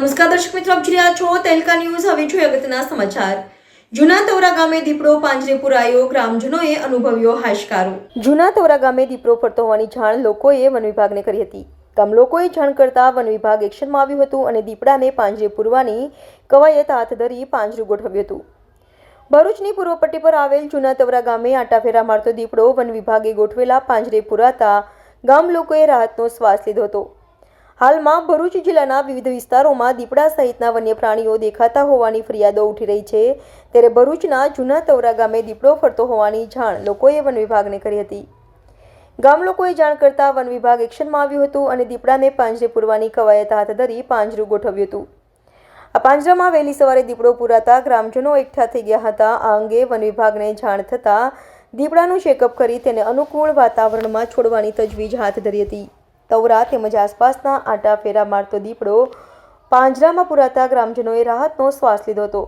નમસ્કાર દર્શક મિત્રો, આપ જોઈ રહ્યા છો તેલકા ન્યૂઝ. હવે જોઈએ અગત્યના સમાચાર. જૂના તવરા ગામે દીપડો પાંજરે પુરાયો ગ્રામજનોએ અનુભવ્યો હાશકારો. જૂના તવરા ગામે દીપડો ફરતો હોવાની જાણ લોકોએ વન વિભાગને કરી હતી. ગામ લોકોએ જાણ કરતા વન વિભાગ એક્શનમાં આવ્યું હતું અને દીપડાને પાંજરે પૂરવાની કવાયત હાથ ધરી પાંજરું ગોઠવ્યું હતું. ભરૂચની પૂર્વ પટ્ટી પર આવેલ જૂના તવરા ગામે આટાફેરા મારતો દીપડો વન વિભાગે ગોઠવેલા પાંજરે પુરાતા ગામ લોકોએ રાહતનો શ્વાસ લીધો હતો. હાલમાં ભરૂચ જિલ્લાના વિવિધ વિસ્તારોમાં દીપડા સહિતના વન્ય પ્રાણીઓ દેખાતા હોવાની ફરિયાદો ઉઠી રહી છે. ત્યારે ભરૂચના જૂના તવરા ગામે દીપડો ફરતો હોવાની જાણ લોકોએ વન વિભાગને કરી હતી. ગામ લોકોએ જાણ કરતા વન વિભાગ એક્શનમાં આવ્યું હતું અને દીપડાને પાંજરે પૂરવાની કવાયત હાથ ધરી પાંજરું ગોઠવ્યું હતું. આ પાંજરામાં વહેલી સવારે દીપડો પુરાતા ગ્રામજનો એકઠા થઈ ગયા હતા. આ અંગે વન વિભાગને જાણ થતાં દીપડાનું ચેકઅપ કરી તેને અનુકૂળ વાતાવરણમાં છોડવાની તજવીજ હાથ ધરી હતી. તવરા તેમજ આસપાસના આટા ફેરા મારતો દીપડો પાંજરામાં પુરાતા ગ્રામજનોએ રાહતનો શ્વાસ લીધો હતો.